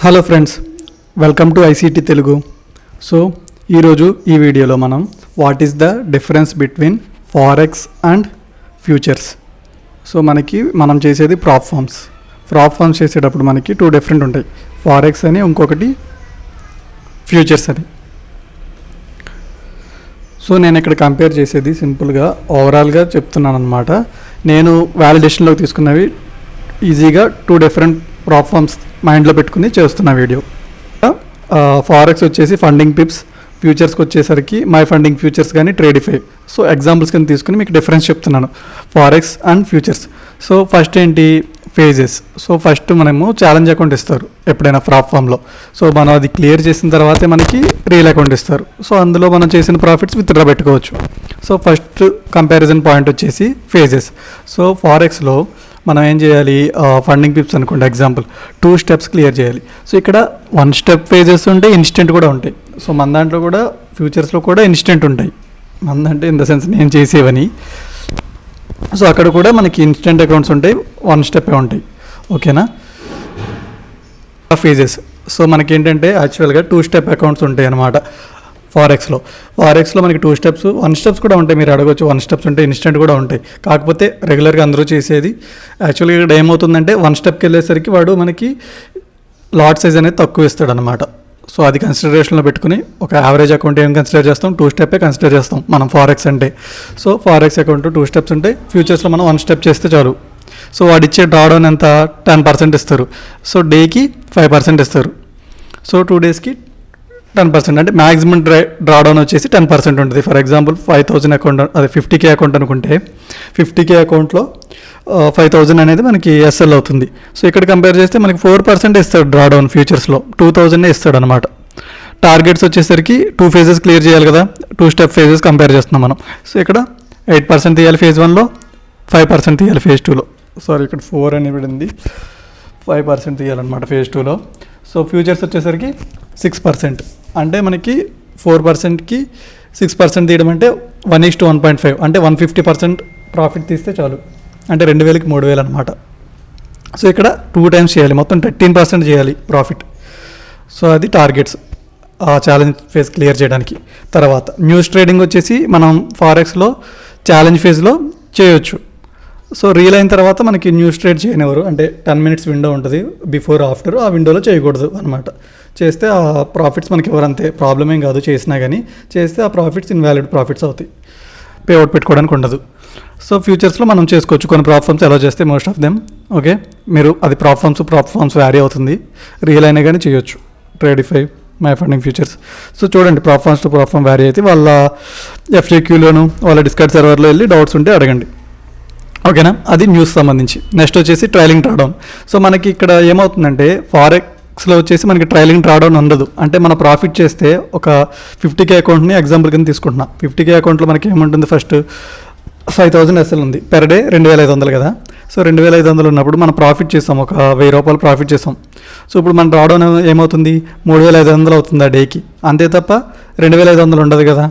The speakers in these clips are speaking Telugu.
Hello friends welcome to ICT Telugu so ఈరోజు ఈ వీడియోలో మనం what is the difference between forex and futures so మనకి మనం చేసేది ప్రాప్ ఫార్మ్స్ ప్రాప్ ఫార్మ్స్ చేసేటప్పుడు మనకి టూ డిఫరెంట్ ఉంటాయి. ఫారెక్స్ అని ఇంకొకటి ఫ్యూచర్స్ అని. సో నేను ఇక్కడ కంపేర్ చేసేది సింపుల్గా ఓవరాల్గా చెప్తున్నాను అనమాట నేను వ్యాలిడేషన్లోకి తీసుకున్నవి ఈజీగా టూ డిఫరెంట్ ప్రాప్ ఫార్మ్స్ మైండ్లో పెట్టుకుని చేస్తున్న వీడియో. ఫారెక్స్ వచ్చేసి ఫండింగ్ పిప్స్ ఫ్యూచర్స్కి వచ్చేసరికి మై ఫండింగ్ ఫ్యూచర్స్ కానీ ట్రేడిఫై సో ఎగ్జాంపుల్స్ కింద తీసుకుని మీకు డిఫరెన్స్ చెప్తున్నాను. Forex and futures so first ఏంటి? ఫేజెస్ సో ఫస్ట్ మనము ఛాలెంజ్ అకౌంట్ ఇస్తారు ఎప్పుడైనా ప్లాట్ఫామ్లో సో మనం అది క్లియర్ చేసిన తర్వాతే మనకి రియల్ అకౌంట్ ఇస్తారు. సో అందులో మనం చేసిన ప్రాఫిట్స్ విత్డ్రా పెట్టుకోవచ్చు. సో ఫస్ట్ కంపారిజన్ పాయింట్ వచ్చేసి ఫేజెస్ సో ఫారెక్స్లో మనం ఏం చేయాలి? ఫండింగ్ పిప్స్ అనుకోండి ఎగ్జాంపుల్ టూ స్టెప్స్ క్లియర్ చేయాలి. సో ఇక్కడ వన్ స్టెప్ ఫేజెస్ ఉంటాయి ఇన్స్టెంట్ కూడా ఉంటాయి. సో మన దాంట్లో కూడా ఫ్యూచర్స్లో కూడా ఇన్స్టెంట్ ఉంటాయి. మందంటే ఇన్ ద సెన్స్ నేను చేసేవని. సో అక్కడ కూడా మనకి ఇన్స్టెంట్ అకౌంట్స్ ఉంటాయి వన్ స్టెప్ ఉంటాయి. ఓకేనా? ఫీజెస్ సో మనకి ఏంటంటే యాక్చువల్గా టూ స్టెప్ అకౌంట్స్ ఉంటాయి అన్నమాట. ఫారెక్స్లో ఫారెక్స్లో మనకి టూ స్టెప్స్ వన్ స్టెప్స్ కూడా ఉంటాయి మీరు అడగవచ్చు వన్ స్టెప్స్ ఉంటాయి ఇన్స్టెంట్ కూడా ఉంటాయి. కాకపోతే రెగ్యులర్గా అందరూ చేసేది యాక్చువల్గా ఇక్కడ ఏమవుతుందంటే వన్ స్టెప్కి వెళ్ళేసరికి వాడు మనకి లాట్ సైజ్ అనేది తక్కువ ఇస్తాడు అనమాట సో అది కన్సిడరేషన్లో పెట్టుకుని ఒక యావరేజ్ అకౌంట్ ఏం కన్సిడర్ చేస్తాం? టూ స్టెప్పే కన్సిడర్ చేస్తాం. మనం ఫారెక్స్ అంటే. So forex account two steps ఉంటాయి. ఫ్యూచర్స్లో మనం వన్ స్టెప్ చేస్తే చాలు. సో వాడు ఇచ్చే డ్రాడౌన్ ఎంత? టెన్ పర్సెంట్ ఇస్తారు. సో డేకి ఫైవ్ పర్సెంట్ ఇస్తారు. సో టూ డేస్కి టెన్ పర్సెంట్ అంటే మ్యాక్సిమం డ్రై డ్రాడౌన్ వచ్చేసి టెన్ పర్సెంట్ ఉంటుంది. For example five thousand account అదే ఫిఫ్టీ కే అకౌంట్ అనుకుంటే ఫిఫ్టీ కే అకౌంట్లో ఫైవ్ థౌజండ్ అనేది మనకి ఎస్ఎల్ అవుతుంది. సో ఇక్కడ కంపేర్ చేస్తే మనకి ఫోర్ పర్సెంట్ ఇస్తాడు డ్రాడౌన్ ఫ్యూచర్స్లో టూ థౌజండ్ ఇస్తాడు అనమాట టార్గెట్స్ వచ్చేసరికి టూ ఫేజెస్ క్లియర్ చేయాలి కదా. టూ స్టెప్ ఫేజెస్ కంపేర్ చేస్తున్నాం మనం. సో ఇక్కడ ఎయిట్ పర్సెంట్ తీయాలి ఫేజ్ వన్లో ఫైవ్ పర్సెంట్ తీయాలి ఫేజ్ టూలో సారీ ఇక్కడ ఫోర్ అని పడింది. ఫైవ్ పర్సెంట్ తీయాలన్నమాట ఫేజ్ టూలో సో ఫ్యూచర్స్ వచ్చేసరికి సిక్స్ పర్సెంట్ అంటే మనకి ఫోర్ పర్సెంట్కి సిక్స్ పర్సెంట్ తీయడం అంటే one is to one point five అంటే వన్ ఫిఫ్టీ పర్సెంట్ ప్రాఫిట్ తీస్తే చాలు. అంటే రెండు వేలకి మూడు వేలు అనమాట సో ఇక్కడ టూ టైమ్స్ చేయాలి మొత్తం థర్టీన్ పర్సెంట్ చేయాలి ప్రాఫిట్ సో అది టార్గెట్స్ ఆ ఛాలెంజ్ ఫేజ్ క్లియర్ చేయడానికి. తర్వాత న్యూస్ ట్రేడింగ్ వచ్చేసి మనం ఫారెక్స్లో ఛాలెంజ్ ఫేజ్లో చేయొచ్చు. సో రీల్ అయిన తర్వాత మనకి న్యూస్ ట్రేడ్ చేయనివ్వరు. అంటే టెన్ మినిట్స్ విండో ఉంటుంది బిఫోర్ ఆఫ్టర్ ఆ విండోలో చేయకూడదు అనమాట చేస్తే ఆ ప్రాఫిట్స్ మనకి ఎవరంతే ప్రాబ్లం ఏం కాదు చేసినా కానీ చేస్తే ఆ ప్రాఫిట్స్ ఇన్వాలిడ్ ప్రాఫిట్స్ అవుతాయి. పే అవుట్ పెట్టుకోవడానికి ఉండదు. సో ఫ్యూచర్స్లో మనం చేసుకోవచ్చు. కొన్ని ప్రాఫామ్స్ ఎలా చేస్తే మోస్ట్ ఆఫ్ దెమ్ ఓకే మీరు అది ప్రాఫార్మ్స్ ప్రాఫార్మ్స్ వ్యారీ అవుతుంది. రియల్ అయినా కానీ చేయొచ్చు. Tradeify my funding futures so చూడండి ప్రాఫార్మ్స్ టు ప్రాఫామ్ వ్యారీ అయితే వాళ్ళ ఎఫ్జేక్యూలోను వాళ్ళ డిస్కట్ సర్వర్లో వెళ్ళి డౌట్స్ ఉంటే అడగండి. ఓకేనా అది న్యూస్ సంబంధించి. నెక్స్ట్ వచ్చేసి ట్రైలింగ్ డ్రాడౌన్ సో మనకి ఇక్కడ ఏమవుతుందంటే ఫారెక్ ఫారెక్స్లో వచ్చేసి మనకి ట్రైలింగ్ డ్రాడౌన్ ఉండదు. అంటే మన ప్రాఫిట్ చేస్తే ఒక ఫిఫ్టీ కే అకౌంట్ని ఎగ్జాంపుల్ కింద తీసుకుంటున్నాం. ఫిఫ్టీ కే అకౌంట్లో మనకి ఏముంటుంది? ఫస్ట్ ఫైవ్ థౌసండ్ ఎస్ఎల్ ఉంది. పెర్ డే రెండు వేల ఐదు వందలు కదా. సో రెండు వేల ఐదు వందలు ఉన్నప్పుడు మనం ప్రాఫిట్ చేస్తాం. ఒక వెయ్యి రూపాయలు ప్రాఫిట్ చేస్తాం. సో ఇప్పుడు మన రావడం ఏమవుతుంది? మూడు వేల ఐదు వందలు అవుతుంది ఆ డేకి అంతే తప్ప రెండు వేల ఐదు వందలు ఉండదు కదా.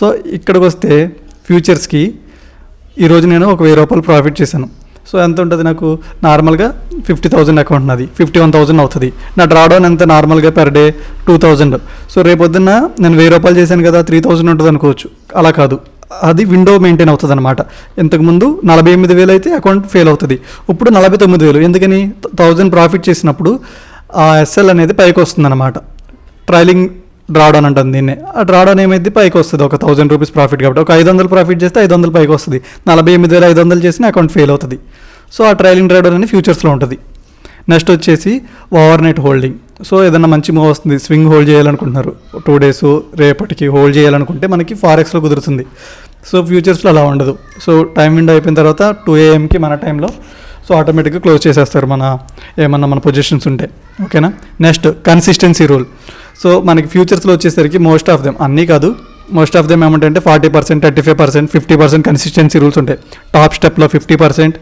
సో ఇక్కడికి వస్తే ఫ్యూచర్స్కి ఈరోజు నేను ఒక వెయ్యి రూపాయలు ప్రాఫిట్ చేశాను. సో ఎంత ఉంటుంది నాకు? నార్మల్గా ఫిఫ్టీ థౌజండ్ అకౌంట్ నాది. ఫిఫ్టీ వన్ థౌజండ్ అవుతుంది. నా డ్రాడౌన్ ఎంత నార్మల్గా per day two thousand so రేపొద్దున్న నేను వెయ్యి రూపాయలు చేశాను కదా త్రీ థౌజండ్ ఉంటుంది అనుకోవచ్చు. అలా కాదు. అది విండో మెయింటైన్ అవుతుంది అనమాట ఇంతకుముందు నలభై ఎనిమిది వేలు అయితే అకౌంట్ ఫెయిల్ అవుతుంది. ఇప్పుడు నలభై తొమ్మిది వేలు. ఎందుకని? థౌజండ్ ప్రాఫిట్ చేసినప్పుడు ఆ ఎస్ఎల్ అనేది పైకి వస్తుంది అనమాట ట్రైలింగ్ డ్రాడౌన్ అంటుంది దీన్ని. ఆ డ్రాడౌన్ ఏమైంది పైకి వస్తుంది. ఒక థౌసండ్ రూపీస్ ప్రాఫిట్ కాబట్టి. ఒక ఐదు వందలు ప్రాఫిట్ చేస్తే ఐదు వందలు పైకి వస్తుంది. నలభై ఎనిమిది వేల ఐదు వందలు చేసిన అకౌంట్ ఫెయిల్ అవుతుంది. సో ఆ ట్రైలింగ్ డ్రాడౌన్ అనేది ఫ్యూచర్స్లో ఉంటుంది. నెక్స్ట్ వచ్చేసి ఓవర్ నైట్ హోల్డింగ్ సో ఏదన్నా మంచి మూవ్ వస్తుంది. స్వింగ్ హోల్డ్ చేయాలనుకుంటున్నారు. టూ డేస్ రేపటికి హోల్డ్ చేయాలనుకుంటే మనకి ఫారెక్స్లో కుదురుతుంది. సో ఫ్యూచర్స్లో అలా ఉండదు. సో టైం విండో అయిపోయిన తర్వాత టూ ఏఎంకి మన టైంలో సో ఆటోమేటిక్గా క్లోజ్ చేసేస్తారు మన ఏమన్నా మన పొజిషన్స్ ఉంటే. ఓకేనా నెక్స్ట్ కన్సిస్టెన్సీ రూల్ సో మనకి ఫ్యూచర్స్లో వచ్చేసరికి మోస్ట్ ఆఫ్ దెమ్ అన్నీ కాదు. మోస్ట్ ఆఫ్ దెమ్ ఏమంటే forty percent thirty five percent fifty percent consistency rules ఉంటాయి. టాప్ స్టెప్లో ఫిఫ్టీ పర్సెంట్.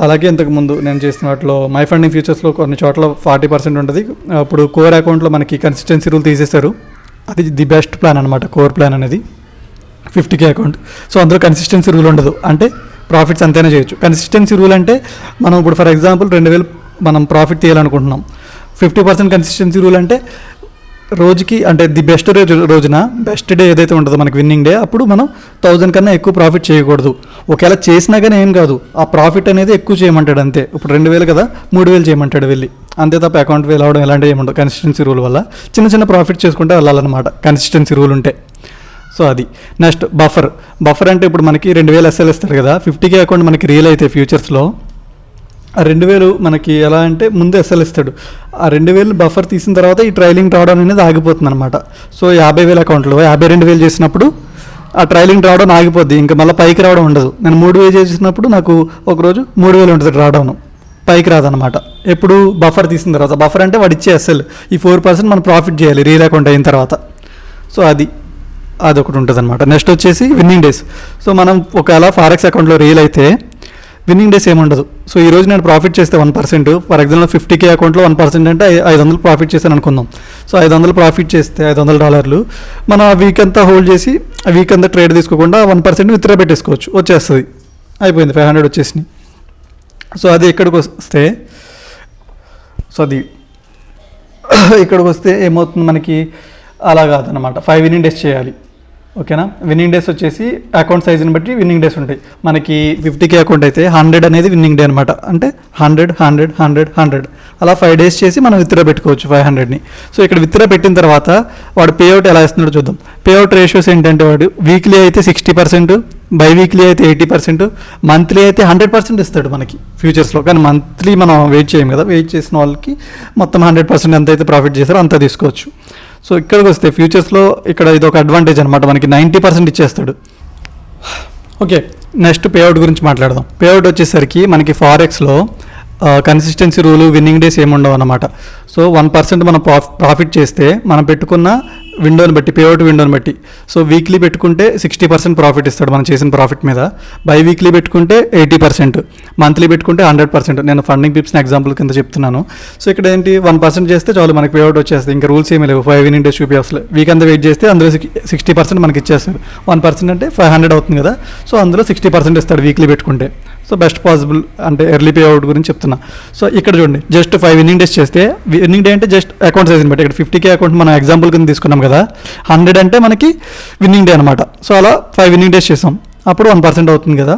అలాగే ఇంతకుముందు నేను చేసిన వాటిలో మై ఫండింగ్ ఫ్యూచర్స్లో కొన్ని చోట్ల ఫార్టీ పర్సెంట్ ఉంటుంది. అప్పుడు కోర్ అకౌంట్లో మనకి కన్సిస్టెన్సీ రూల్ తీసేస్తారు అది ది బెస్ట్ ప్లాన్ అనమాట కోర్ ప్లాన్ అనేది. Fifty K account. సో అందులో కన్సిస్టెన్సీ రూల్ ఉండదు. అంటే ప్రాఫిట్స్ అంతైనా చేయొచ్చు. కన్సిస్టెన్సీ రూల్ అంటే మనం ఇప్పుడు ఫర్ ఎగ్జాంపుల్ రెండు వేలు మనం ప్రాఫిట్ తీయాలనుకుంటున్నాం. ఫిఫ్టీ పర్సెంట్ కన్సిస్టెన్సీ రూల్ అంటే రోజుకి అంటే ది బెస్ట్ రోజు రోజున బెస్ట్ డే ఏదైతే ఉంటుందో మనకి విన్నింగ్ డే అప్పుడు మనం థౌజండ్ కన్నా ఎక్కువ ప్రాఫిట్ చేయకూడదు. ఒకవేళ చేసినా కానీ ఏం కాదు ఆ ప్రాఫిట్ అనేది ఎక్కువ చేయమంటాడు అంతే. ఇప్పుడు రెండు వేలు కదా మూడు వేలు చేయమంటాడు వెళ్ళి. అంతే తప్ప అకౌంట్ వేలు అవడం ఇలాంటివి ఏముండవు కన్సిస్టెన్సీ రూల్ వల్ల. చిన్న చిన్న ప్రాఫిట్ చేసుకుంటే వెళ్ళాలన్నమాట. కన్సిస్టెన్సీ రూల్ ఉంటే. సో అది. నెక్స్ట్ బఫర్ బఫర్ అంటే ఇప్పుడు మనకి రెండు వేలు ఎస్ఎల్ ఇస్తారు కదా ఫిఫ్టీకే అకౌంట్ మనకి రియల్ అయితే ఫ్యూచర్స్లో రెండు వేలు మనకి ఎలా అంటే ముందు ఎస్ఎల్ ఇస్తాడు. ఆ రెండు వేలు బఫర్ తీసిన తర్వాత ఈ ట్రైలింగ్ రావడం అనేది ఆగిపోతుంది అనమాట సో యాభై వేల అకౌంట్లో యాభై రెండు వేలు చేసినప్పుడు ఆ ట్రైలింగ్ రావడం ఆగిపోద్ది. ఇంకా మళ్ళీ పైకి రావడం ఉండదు. నేను మూడు వేలు చేసినప్పుడు నాకు ఒకరోజు మూడు వేలు ఉంటుంది రావడం పైకి రాదనమాట ఎప్పుడు బఫర్ తీసిన తర్వాత. బఫర్ అంటే వాడు ఇచ్చే ఎస్ఎల్ ఈ ఫోర్ పర్సెంట్ మనం ప్రాఫిట్ చేయాలి. రియల్ అకౌంట్ అయిన తర్వాత. సో అది అదొకటి ఉంటుంది అనమాట నెక్స్ట్ వచ్చేసి విన్నింగ్ డేస్ సో మనం ఒకవేళ ఫారెక్స్ అకౌంట్లో రియల్ అయితే విన్నింగ్ డేస్ ఏముండదు సో ఈ రోజు నేను ప్రాఫిట్ చేస్తే one percent for example fifty K అకౌంట్లో వన్ పర్సెంట్ అంటే ఐదు వందలు ప్రాఫిట్ చేశాను అనుకుందాం. సో ఐదు వందలు ప్రాఫిట్ చేస్తే ఐదు వందల డాలర్లు మనం ఆ వీక్ అంతా హోల్డ్ చేసి ఆ వీక్ అంతా ట్రేడ్ తీసుకోకుండా వన్ పర్సెంట్ విత్డ్రా పెట్టేసుకోవచ్చు. వచ్చేస్తుంది. అయిపోయింది. ఫైవ్ హండ్రెడ్ వచ్చేసినాయి. సో అది ఇక్కడికి వస్తే సో అది ఇక్కడికి వస్తే ఏమవుతుంది? మనకి అలా కాదనమాట ఫైవ్ విన్నింగ్ డేస్ చేయాలి. ఓకేనా? విన్నింగ్ డేస్ వచ్చేసి అకౌంట్ సైజుని బట్టి విన్నింగ్ డేస్ ఉంటాయి. మనకి ఫిఫ్టీ కే అకౌంట్ అయితే హండ్రెడ్ అనేది విన్నింగ్ డే అనమాట అంటే హండ్రెడ్ హండ్రెడ్ హండ్రెడ్ హండ్రెడ్ అలా ఫైవ్ డేస్ చేసి మనం విత్డ్రా పెట్టుకోవచ్చు ఫైవ్ హండ్రెడ్ని సో ఇక్కడ విత్డ్రా పెట్టిన తర్వాత వాడు పేఅవుట్ ఎలా ఇస్తున్నాడో చూద్దాం. పేఅవుట్ రేషియోస్ ఏంటంటే వాడు వీక్లీ అయితే సిక్స్టీ పర్సెంట్ బై వీక్లీ అయితే ఎయిటీ పర్సెంట్ మంత్లీ అయితే హండ్రెడ్ పర్సెంట్ ఇస్తాడు మనకి ఫ్యూచర్స్లో కానీ మంత్లీ మనం వెయిట్ చేయం కదా. వెయిట్ చేసిన వాళ్ళకి మొత్తం హండ్రెడ్ పర్సెంట్ ఎంత అయితే ప్రాఫిట్ చేస్తారో అంత తీసుకోవచ్చు. సో ఇక్కడికి వస్తే ఫ్యూచర్స్లో ఇక్కడ ఇది ఒక అడ్వాంటేజ్ అనమాట మనకి నైంటీ పర్సెంట్ ఇచ్చేస్తాడు. ఓకే నెక్స్ట్ పేఅవుట్ గురించి మాట్లాడదాం. పేఅవుట్ వచ్చేసరికి మనకి ఫారెక్స్లో కన్సిస్టెన్సీ రూలు విన్నింగ్ డేస్ ఏముండవు అనమాట సో వన్ పర్సెంట్ మనం ప్రాఫిట్ చేస్తే మనం పెట్టుకున్న విండోని బట్టి పేఅవుట్ విండోని బట్టి. సో వీక్లీ పెట్టుకుంటే సిక్స్టీ పర్సెంట్ ప్రాఫిట్ ఇస్తాడు మనం చేసిన ప్రాఫిట్ మీద. బై వీక్లీ పెట్టుకుంటే ఎయిటీ పర్సెంట్ మంత్లీ పెట్టుకుంటే హండ్రెడ్ పర్సెంట్ నేను ఫండింగ్ పిప్స్ని ఎగ్జాంపుల్ కింద చెప్తున్నాను. సో ఇక్కడ ఏంటి? వన్ పర్సెంట్ చేస్తే చాలు మనకి పేఅవుట్ వచ్చేస్తుంది. ఇంకా రూల్స్ ఏమీ లేవు. ఫైవ్ ఇన్ డేస్ చూపి వీక్ అంతా వెయిట్ చేస్తే అందులో సిక్స్టీ పర్సెంట్ మనకి ఇచ్చేస్తారు. వన్ పర్సెంట్ అంటే ఫైవ్ హండ్రెడ్ అవుతుంది కదా. సో అందులో సిక్స్టీ పర్సెంట్ ఇస్తాడు వీక్లీ పెట్టుకుంటే. సో బెస్ట్ పాసిబుల్ అంటే ఎర్లీ పే అవుట్ గురించి చెప్తున్నా. సో ఇక్కడ చూడండి జస్ట్ ఫైవ్ ఇన్నింగ్ డేస్ చేస్తే విన్నింగ్ డే అంటే జస్ట్ అకౌంట్ సైజ్ని బట్టి ఇక్కడ ఫిఫ్టీ కే అకౌంట్ మనం ఎగ్జాంపుల్ కింద తీసుకున్నాం కదా హండ్రెడ్ అంటే మనకి విన్నింగ్ డే అనమాట సో అలా ఫైవ్ విన్నింగ్ డేస్ చేసాం. అప్పుడు వన్ పర్సెంట్ అవుతుంది కదా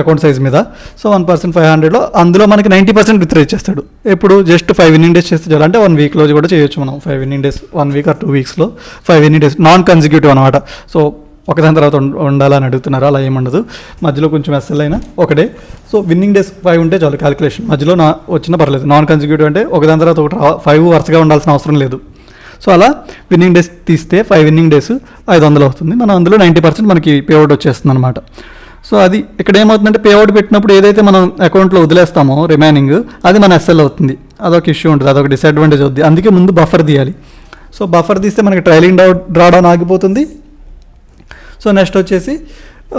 అకౌంట్ సైజ్ మీద. సో వన్ పర్సెంట్ ఫైవ్ హండ్రెడ్లో అందులో మనకి నైంటీ పర్సెంట్ విత్డ్రా ఇచ్చేస్తాడు. ఎప్పుడు జస్ట్ ఫైవ్ ఇన్నింగ్ డేస్ చేస్తే చాలంటే వన్ వీక్లో కూడా చేయొచ్చు మనం. Five winning days one week or two వీక్స్లో five winning days non consecutive అనమాట సో ఒకదాని తర్వాత ఉండాలని అడుగుతున్నారు. అలా ఏముండదు మధ్యలో కొంచెం ఎస్ఎల్ అయినా ఒకటే. సో విన్నింగ్ డేస్ ఫైవ్ ఉంటే చాలు క్యాలిక్యులేషన్ మధ్యలో నా వచ్చినా పర్లేదు. నాన్ కన్సిక్యూటివ్ అంటే ఒకదాని తర్వాత ఒకటి ఫైవ్ వరుసగా ఉండాల్సిన అవసరం లేదు. సో అలా విన్నింగ్ డేస్ తీస్తే ఫైవ్ విన్నింగ్ డేస్ ఐదు వందలు అవుతుంది. మనం అందులో నైంటీ పర్సెంట్ మనకి పేఅవుట్ వచ్చేస్తుంది అనమాట సో అది ఇక్కడ ఏమవుతుందంటే పేఅవుట్ పెట్టినప్పుడు ఏదైతే మనం అకౌంట్లో వదిలేస్తామో రిమైనింగ్ అది మన ఎస్ఎల్ అవుతుంది. అదొక ఇష్యూ ఉంటుంది. అదొక డిసడ్వాంటేజ్ అవుతుంది అందుకే ముందు బఫర్ తీయాలి. సో బఫర్ తీస్తే మనకి ట్రైలింగ్ డౌట్ డ్రాడౌన్ ఆగిపోతుంది. సో నెక్స్ట్ వచ్చేసి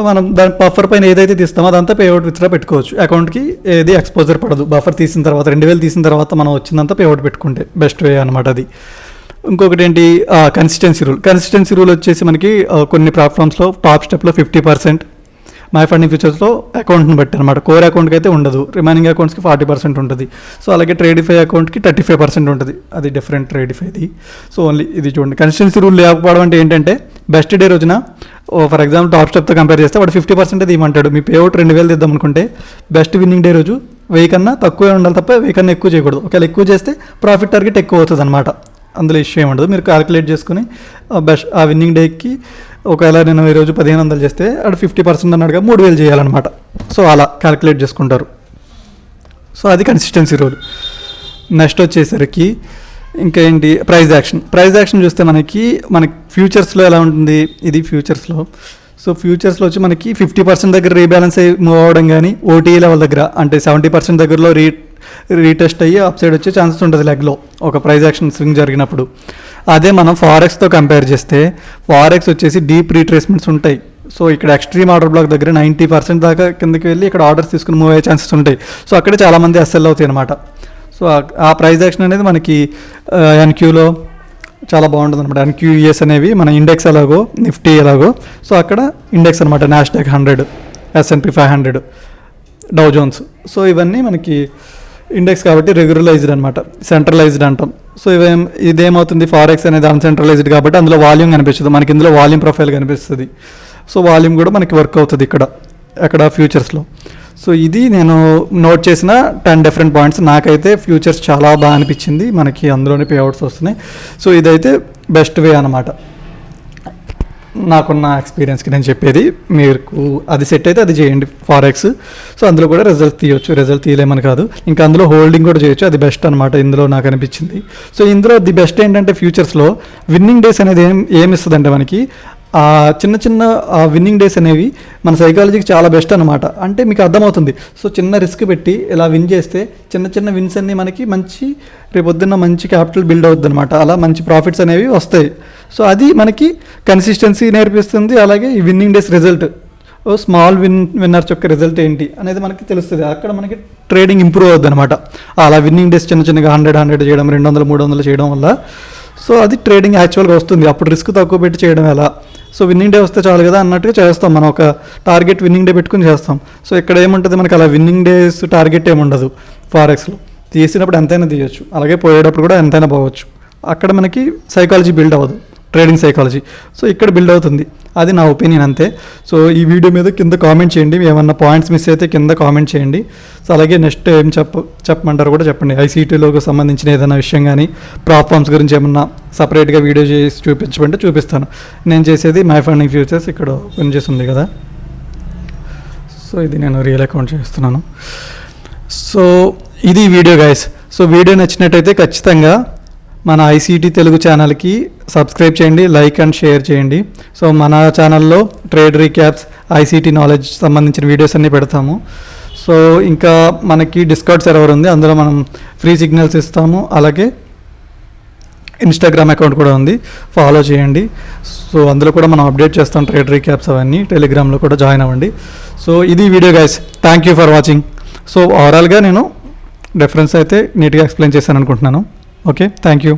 మనం దాని బఫర్ పైన ఏదైతే తీస్తామో అదంతా పేఅవుట్ విత్డ్రా పెట్టుకోవచ్చు. అకౌంట్కి ఏది ఎక్స్పోజర్ పడదు. బఫర్ తీసిన తర్వాత రెండు వేలు తీసిన తర్వాత మనం వచ్చిందంతా పేఅవుట్ పెట్టుకుంటే బెస్ట్ వే అనమాట అది. ఇంకొకటి ఏంటి? కన్సిస్టెన్సీ రూల్ కన్సిస్టెన్సీ రూల్ వచ్చేసి మనకి కొన్ని ప్లాట్ఫామ్స్లో టాప్ స్టెప్లో ఫిఫ్టీ పర్సెంట్ మై ఫండింగ్ ఫ్యూచర్స్లో అకౌంట్ని బట్టి అనమాట కోర్ అకౌంట్కి అయితే ఉండదు. రిమైనింగ్ అకౌంట్స్కి ఫార్టీ పర్సెంట్ ఉంటుంది. సో అలాగే ట్రేడిఫై అకౌంట్కి థర్టీ ఫైవ్ పర్సెంట్ ఉంటుంది. అది డిఫరెంట్ ట్రేడిఫైది సో ఓన్లీ ఇది చూడండి. కన్సిస్టెన్సీ రూల్ లేకపోవడం అంటే ఏంటంటే బెస్ట్ డే రోజున ఫర్ ఎగ్జాంపుల్ టాప్ స్టెప్తో కంపేర్ చేస్తే వాడు ఫిఫ్టీ పర్సెంట్ ఇవ్వమంటాడు మీ పేఅవుట్ రెండు వేలు తెద్దాం అనుకుంటే బెస్ట్ విన్నింగ్ డే రోజు వెయ్యి కన్నా తక్కువే ఉండాలి తప్ప వెయ్యి కన్నా ఎక్కువ చేయకూడదు. ఒకవేళ ఎక్కువ చేస్తే ప్రాఫిట్ టార్గెట్ ఎక్కువ అవుతుంది అనమాట అందులో ఇష్యూ ఏమి ఉండదు మీరు క్యాలిక్యులేట్ చేసుకుని బెస్ట్ ఆ విన్నింగ్ డేకి ఒకవేళ నేను ఈ రోజు పదిహేను వందలు చేస్తే అక్కడ ఫిఫ్టీ పర్సెంట్ అన్నాడుగా మూడు వేలు చేయాలన్నమాట. సో అలా క్యాలిక్యులేట్ చేసుకుంటారు. సో అది కన్సిస్టెన్సీ రూల్ నెక్స్ట్ వచ్చేసరికి ఇంకా ఏంటి ప్రైజ్ యాక్షన్ ప్రైజ్ యాక్షన్ చూస్తే మనకి మనకి ఫ్యూచర్స్లో ఎలా ఉంటుంది? ఇది ఫ్యూచర్స్లో సో ఫ్యూచర్స్లో వచ్చి మనకి ఫిఫ్టీ పర్సెంట్ దగ్గర రీబ్యాలెన్స్ అయ్యి మూవ్ అవ్వడం కానీ ఓటీ లెవెల్ దగ్గర అంటే సెవెంటీ పర్సెంట్ దగ్గరలో రీ రీటెస్ట్ అయ్యి అప్ సైడ్ వచ్చే ఛాన్సెస్ ఉంటుంది లెగ్లో ఒక ప్రైజ్ యాక్షన్ స్వింగ్ జరిగినప్పుడు. అదే మనం ఫారెక్స్తో కంపేర్ చేస్తే ఫారెక్స్ వచ్చేసి డీప్ రీట్రేస్మెంట్స్ ఉంటాయి. సో ఇక్కడ ఎక్స్ట్రీమ్ ఆర్డర్ బ్లాక్ దగ్గర నైంటీ పర్సెంట్ దాకా కిందకి వెళ్ళి ఇక్కడ ఆర్డర్స్ తీసుకుని మూవ్ అయ్యే ఛాన్సెస్ ఉంటాయి. సో అక్కడే చాలామంది ఎస్ఎల్ అవుతాయి అనమాట సో ఆ- ఆ ప్రైజ్ యాక్షన్ అనేది మనకి ఎన్క్యూలో చాలా బాగుంటుంది అనమాట ఎన్క్యూఈఎస్ అనేవి మన ఇండెక్స్ ఎలాగో నిఫ్టీ ఎలాగో. సో అక్కడ ఇండెక్స్ అనమాట Nasdaq hundred S&P five hundred Dow Jones so ఇవన్నీ మనకి ఇండెక్స్ కాబట్టి రెగ్యులరైజ్డ్ అనమాట సెంట్రలైజ్డ్ అంటాం. సో ఇవేం ఇదేమవుతుంది? ఫారెక్స్ అనేది అన్సెంట్రలైజ్డ్ కాబట్టి అందులో వాల్యూమ్ కనిపిస్తుంది. మనకి ఇందులో వాల్యూమ్ ప్రొఫైల్ కనిపిస్తుంది. సో వాల్యూమ్ కూడా మనకి వర్క్ అవుతుంది ఇక్కడ అక్కడ ఫ్యూచర్స్లో సో ఇది నేను నోట్ చేసిన టెన్ డిఫరెంట్ పాయింట్స్ నాకైతే ఫ్యూచర్స్ చాలా బాగా అనిపించింది. మనకి అందులోనే పేఅవుట్స్ వస్తున్నాయి. సో ఇదైతే బెస్ట్ వే అనమాట నాకున్న ఎక్స్పీరియన్స్కి నేను చెప్పేది మీకు అది సెట్ అయితే అది చేయండి ఫారెక్స్ సో అందులో కూడా రిజల్ట్ తీయొచ్చు. రిజల్ట్ తీయలేమని కాదు. ఇంకా అందులో హోల్డింగ్ కూడా చేయొచ్చు. అది బెస్ట్ అనమాట ఇందులో నాకు అనిపించింది. సో ఇందులో ది బెస్ట్ ఏంటంటే ఫ్యూచర్స్లో విన్నింగ్ డేస్ అనేది ఏం ఏమి ఇస్తుందంటే మనకి ఆ చిన్న చిన్న విన్నింగ్ డేస్ అనేవి మన సైకాలజీకి చాలా బెస్ట్ అనమాట అంటే మీకు అర్థమవుతుంది. సో చిన్న రిస్క్ పెట్టి ఇలా విన్ చేస్తే చిన్న చిన్న విన్స్ అన్ని మనకి మంచి రేపొద్దున్న మంచి క్యాపిటల్ బిల్డ్ అవుతుంది అనమాట అలా మంచి ప్రాఫిట్స్ అనేవి వస్తాయి. సో అది మనకి కన్సిస్టెన్సీ నేర్పిస్తుంది. అలాగే ఈ విన్నింగ్ డేస్ రిజల్ట్ ఓ స్మాల్ విన్ విన్నర్స్ యొక్క రిజల్ట్ ఏంటి అనేది మనకి తెలుస్తుంది. అక్కడ మనకి ట్రేడింగ్ ఇంప్రూవ్ అవుద్ది అనమాట అలా విన్నింగ్ డేస్ చిన్న చిన్నగా హండ్రెడ్ హండ్రెడ్ చేయడం రెండు వందలు మూడు వందలు చేయడం వల్ల. సో అది ట్రేడింగ్ యాక్చువల్గా వస్తుంది. అప్పుడు రిస్క్ తక్కువ పెట్టి చేయడం ఎలా? సో విన్నింగ్ డే వస్తే చాలు కదా అన్నట్టుగా చేస్తాం మనం. ఒక టార్గెట్ విన్నింగ్ డే పెట్టుకుని చేస్తాం. సో ఇక్కడ ఏముంటుంది మనకి అలా విన్నింగ్ డేస్ టార్గెట్ ఏముండదు ఫారెక్స్లో తీసినప్పుడు ఎంతైనా తీయొచ్చు. అలాగే పోయేటప్పుడు కూడా ఎంతైనా పోవచ్చు. అక్కడ మనకి సైకాలజీ బిల్డ్ అవ్వదు. Trading psychology. సో ఇక్కడ బిల్డ్ అవుతుంది. అది నా ఒపీనియన్ అంతే. సో ఈ వీడియో మీద కింద కామెంట్ చేయండి. ఏమన్నా పాయింట్స్ మిస్ అయితే కింద కామెంట్ చేయండి. సో అలాగే నెక్స్ట్ ఏం చెప్ప చెప్పమంటారు కూడా చెప్పండి. ఐసీటీలోకి సంబంధించిన ఏదైనా విషయం కానీ ప్రాప్ఫామ్స్ గురించి ఏమన్నా సపరేట్గా వీడియో చేసి చూపించమంటే చూపిస్తాను. నేను చేసేది మై ఫండింగ్ ఫ్యూచర్స్ ఇక్కడ ఓపెన్ చేసి ఉంది కదా. సో ఇది నేను రియల్ అకౌంట్ చేస్తున్నాను. సో ఇది వీడియో గైస్ సో వీడియో నచ్చినట్టయితే ఖచ్చితంగా మన ఐసీటీ తెలుగు ఛానల్కి సబ్స్క్రైబ్ చేయండి లైక్ అండ్ షేర్ చేయండి. సో మన ఛానల్లో ట్రేడ్ రీక్యాప్స్ ఐసీటీ నాలెడ్జ్ సంబంధించిన వీడియోస్ అన్నీ పెడతాము. సో ఇంకా మనకి డిస్కౌంట్ సర్వర్ ఉంది అందులో మనం ఫ్రీ సిగ్నల్స్ ఇస్తాము. అలాగే ఇన్స్టాగ్రామ్ అకౌంట్ కూడా ఉంది ఫాలో చేయండి. సో అందులో కూడా మనం అప్డేట్ చేస్తాం ట్రేడ్ రీక్యాప్స్ అవన్నీ టెలిగ్రామ్లో కూడా జాయిన్ అవ్వండి. సో ఇది video guys thank you for watching. So ఓవరాల్గా నేను డిఫరెన్స్ అయితే నీట్గా ఎక్స్ప్లెయిన్ చేశాను అనుకుంటున్నాను. Okay thank you